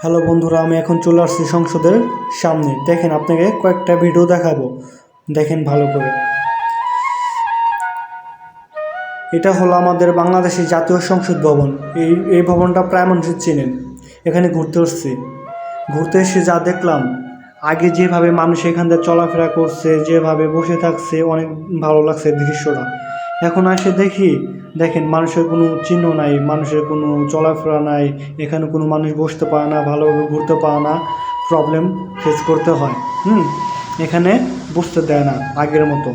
Hello বন্ধুরা, আমি এখন চলে আসছি সংসদের সামনে। দেখেন, আপনাকে কয়েকটা ভিডিও দেখাবো। দেখেন ভালো করে। এটা হলো আমাদের বাংলাদেশের জাতীয় সংসদ ভবন। এই এই ভবনটা প্রায় মানুষ চেনেন। এখানে ঘুরতে আসছি। ঘুরতে এসে যা দেখলাম, আগে যেভাবে মানুষ এখান থেকে চলাফেরা করছে, যেভাবে বসে থাকছে, অনেক ভালো লাগছে দৃশ্যটা। এখন আসে দেখি, দেখেন মানুষের কোনো চিহ্ন নাই, মানুষের কোনো চলাফেরা নাই, এখানে কোনো মানুষ বসতে পারে না, ভালোভাবে ঘুরতে পারে না প্রবলেম ফেস করতে হয়, হুম? এখানে বসতে দেয় না আগের মতো।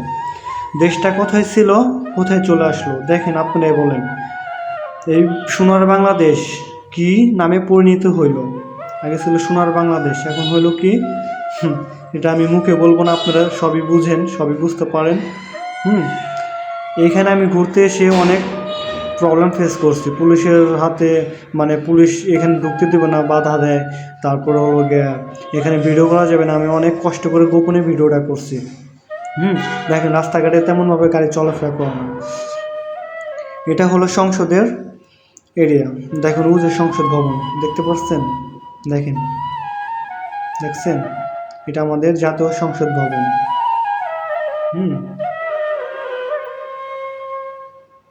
দেশটা কোথায় ছিল, কোথায় চলে আসলো? দেখেন আপনারাই বলেন। এই সোনার বাংলাদেশ কি নামে পরিণত হইল? আগে ছিল সোনার বাংলাদেশ, এখন হইল কি? এটা আমি মুখে বলব না, আপনারা সবই বুঝেন, সবই বুঝতে পারেন, হুম? এখানে আমি ঘুরতে এসে অনেক প্রবলেম ফেস করছি। পুলিশের হাতে মানে পুলিশ এখানে ঢুকতে দেবে না, বাধা দেয়। তারপর এখানে ভিডিও করা যাবে না। আমি অনেক কষ্ট করে গোপনে ভিডিওটা করছি। হুম, দেখেন রাস্তাঘাটে তেমনভাবে গাড়ি চলাফেরা করে না। এটা হলো সংসদের এরিয়া দেখেন যে সংসদ ভবন, দেখতে পাচ্ছেন? দেখেন। দেখছেন? এটা আমাদের জাতীয় সংসদ ভবন।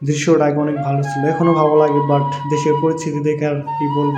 দৃশ্যটা অনেক ভালো ছিল। এখনও ভালো লাগে বাট দেশের পরিস্থিতি দেখে আর কি বলব?